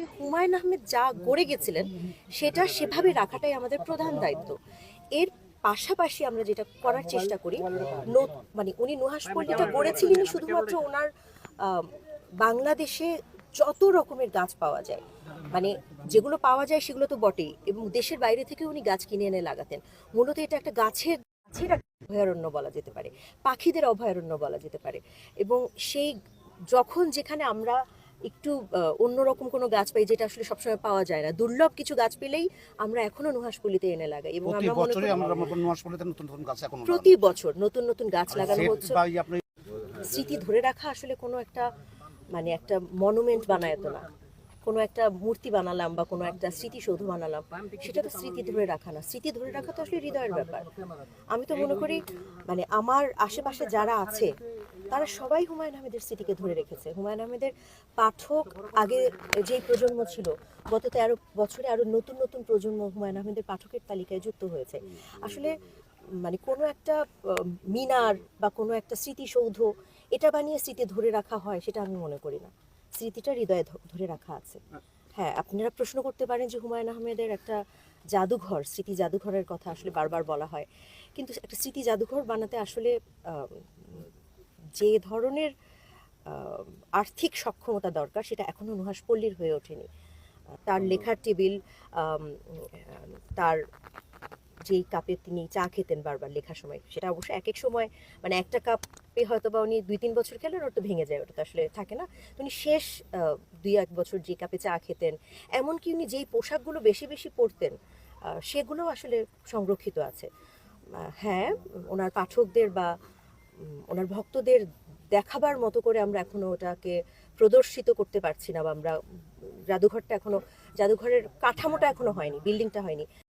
যে হুমায়ুন আহমেদ যা গড়ে গেছিলেন, সেটা সেভাবে রাখাটাই আমাদের প্রধান দায়িত্ব। এর পাশাপাশি আমরা যেটা করার চেষ্টা করি মানে উনি নুহাসপল্লিটা গড়েছিলেন শুধুমাত্র ওনার বাংলাদেশে যত রকমের গাছ পাওয়া যায়। মানে যেগুলো পাওয়া যায় সেগুলো তো বটেই এবং দেশের বাইরে থেকে উনি গাছ কিনে এনে লাগাতেন। মূলত এটা একটা গাছের গাছের অভয়ারণ্য বলা যেতে পারে, পাখিদের অভয়ারণ্য বলা যেতে পারে। এবং সেই যখন যেখানে আমরা একটু অন্যরকম কোনো গাছ পাই যেটা আসলে সবসময় পাওয়া যায় না। দুর্লভ কিছু গাছ পেলেই আমরা এখনও নুহাসপল্লিতে এনে লাগাই এবং প্রতি আমরা মনে করি নতুন নতুন গাছ এখন প্রতি বছর নতুন নতুন গাছ লাগানো হচ্ছে। স্মৃতি ধরে রাখা আসলে কোনো একটা মানে একটা মনুমেন্ট বানায় তো না। কোনো একটা মূর্তি বানালাম বা কোনো একটা স্মৃতিসৌধ বানালাম সেটা তো স্মৃতি ধরে রাখা না। স্মৃতি ধরে রাখা তো আসলে হৃদয়ের ব্যাপার। আমি তো মনে করি মানে আমার আশেপাশে যারা আছে তারা সবাই হুমায়ুন আহমেদের স্মৃতিকে ধরে রেখেছে। হুমায়ুন আহমেদের পাঠক আগে যেই প্রজন্ম ছিল, গত তেরো বছরে আরও নতুন নতুন প্রজন্ম হুমায়ুন আহমেদের পাঠকের তালিকায় যুক্ত হয়েছে। আসলে মানে কোনো একটা মিনার বা কোনো একটা স্মৃতিসৌধ এটা বানিয়ে স্মৃতি ধরে রাখা হয় সেটা আমি মনে করি না। স্মৃতিটা হৃদয়ে ধরে রাখা আছে। হ্যাঁ আপনারা প্রশ্ন করতে পারেন যে হুমায়ুন আহমেদের একটা জাদুঘর, স্মৃতি জাদুঘরের কথা আসলে বারবার বলা হয়। কিন্তু একটা স্মৃতি জাদুঘর বানাতে আসলে যে ধরনের আর্থিক সক্ষমতা দরকার সেটা এখনও নুহাসপল্লীর হয়ে ওঠেনি। তার লেখার টেবিল তার যেই কাপে তিনি চা খেতেন বারবার লেখার সময় সেটা অবশ্য এক এক সময় মানে একটা কাপে হয়তো বা উনি দুই তিন বছর খেলেন ওটা তো ভেঙে যায় ওটা তো আসলে থাকে না। উনি শেষ দুই এক বছর যে কাপে চা খেতেন এমনকি উনি যেই পোশাকগুলো বেশি বেশি পরতেন সেগুলো আসলে সংরক্ষিত আছে। হ্যাঁ ওনার পাঠকদের বা ওনার ভক্তদের দেখাবার মতো করে আমরা এখনও ওটাকে প্রদর্শিত করতে পারছি না বা আমরা জাদুঘরটা এখনও, জাদুঘরের কাঠামোটা এখনও হয়নি বিল্ডিংটা হয়নি।